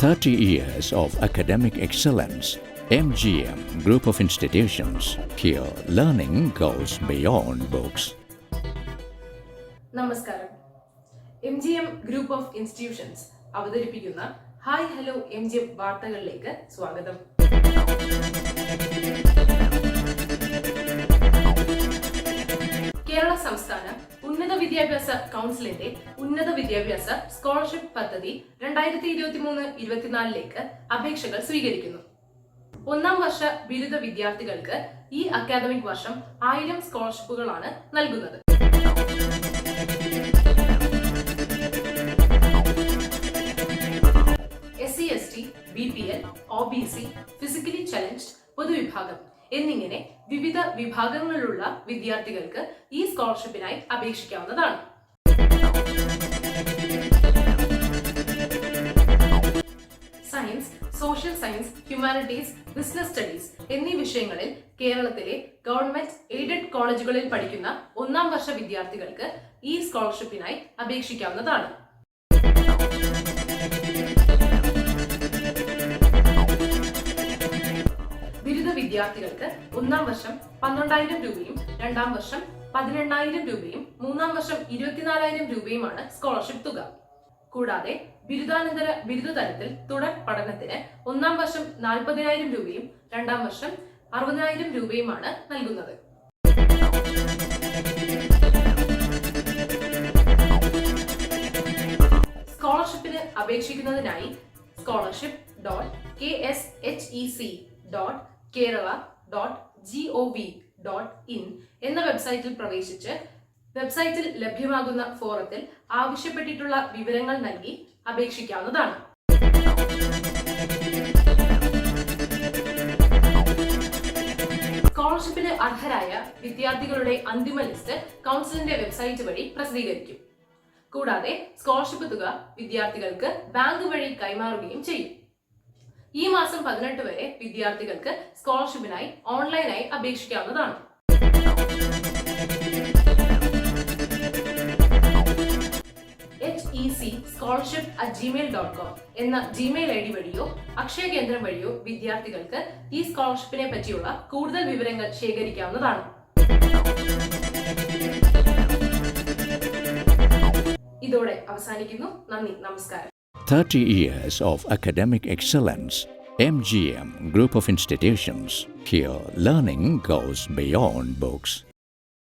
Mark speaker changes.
Speaker 1: 30 years of academic excellence. MGM Group of Institutions. Here, learning goes beyond books.
Speaker 2: നമസ്കാരം M G M group of institutions അവതരിപ്പിക്കുന്ന hi hello M G M വാർത്തകളിലേക്ക് സ്വാഗതം വിദ്യാഭ്യാസ കൗൺസിലിന്റെ ഉന്നത വിദ്യാഭ്യാസ സ്കോളർഷിപ്പ് പദ്ധതി രണ്ടായിരത്തി ഇരുപത്തി മൂന്ന് ഇരുപത്തിനാലിലേക്ക് അപേക്ഷകൾ സ്വീകരിക്കുന്നു. ഒന്നാം വർഷ ബിരുദ വിദ്യാർത്ഥികൾക്ക് ഈ അക്കാദമിക് വർഷം ആയിരം സ്കോളർഷിപ്പുകളാണ് നൽകുന്നത്. S C S T B P L O B C physically challenged പൊതുവിഭാഗം. എന്നിങ്ങനെ വിവിധ വിഭാഗങ്ങളിലുള്ള വിദ്യാർത്ഥികൾക്ക് ഈ സ്കോളർഷിപ്പിനായി അപേക്ഷിക്കാവുന്നതാണ്. Science social science humanities business studies എന്നീ വിഷയങ്ങളിൽ കേരളത്തിലെ ഗവൺമെന്റ് എയ്ഡഡ് കോളേജുകളിൽ പഠിക്കുന്ന ഒന്നാം വർഷ വിദ്യാർത്ഥികൾക്ക് ഈ സ്കോളർഷിപ്പിനായി അപേക്ഷിക്കാവുന്നതാണ്. വിദ്യാർത്ഥികൾക്ക് ഒന്നാം വർഷം പന്ത്രണ്ടായിരം രൂപയും രണ്ടാം വർഷം പതിനെണ്ണായിരം രൂപയും മൂന്നാം വർഷം ഇരുപത്തിനാലായിരം രൂപയുമാണ് സ്കോളർഷിപ്പ് തുക. കൂടാതെ ബിരുദാനന്തര ബിരുദതലത്തിൽ തുടർ പഠനത്തിന് ഒന്നാം വർഷം നാൽപ്പതിനായിരം രൂപയും രണ്ടാം വർഷം അറുപതിനായിരം രൂപയുമാണ് നൽകുന്നത്. സ്കോളർഷിപ്പിന് അപേക്ഷിക്കുന്നതിനായി scholarship dot K S H E C dot Kerala dot G O V dot in എന്ന വെബ്സൈറ്റിൽ പ്രവേശിച്ച് വെബ്സൈറ്റിൽ ലഭ്യമാകുന്ന ഫോറത്തിൽ ആവശ്യപ്പെട്ടിട്ടുള്ള വിവരങ്ങൾ നൽകി അപേക്ഷിക്കാവുന്നതാണ്. സ്കോളർഷിപ്പിന് അർഹരായ വിദ്യാർത്ഥികളുടെ അന്തിമ ലിസ്റ്റ് കൗൺസിലിന്റെ വെബ്സൈറ്റ് വഴി പ്രസിദ്ധീകരിക്കും. കൂടാതെ സ്കോളർഷിപ്പ് തുക വിദ്യാർത്ഥികൾക്ക് ബാങ്ക് വഴി കൈമാറുകയും ചെയ്യും. ഈ മാസം പതിനെട്ട് വരെ വിദ്യാർത്ഥികൾക്ക് സ്കോളർഷിപ്പിനായി ഓൺലൈനായി അപേക്ഷിക്കാവുന്നതാണ്. H E C scholarship at Gmail dot com എന്ന ജിമെയിൽ ഐ ഡി വഴിയോ അക്ഷയ കേന്ദ്രം വഴിയോ വിദ്യാർത്ഥികൾക്ക് ഈ സ്കോളർഷിപ്പിനെ പറ്റിയുള്ള കൂടുതൽ വിവരങ്ങൾ ശേഖരിക്കാവുന്നതാണ്. ഇതോടെ അവസാനിക്കുന്നു. നന്ദി. നമസ്കാരം.
Speaker 1: 30 years of academic excellence. MGM Group of Institutions. Here, learning goes beyond books.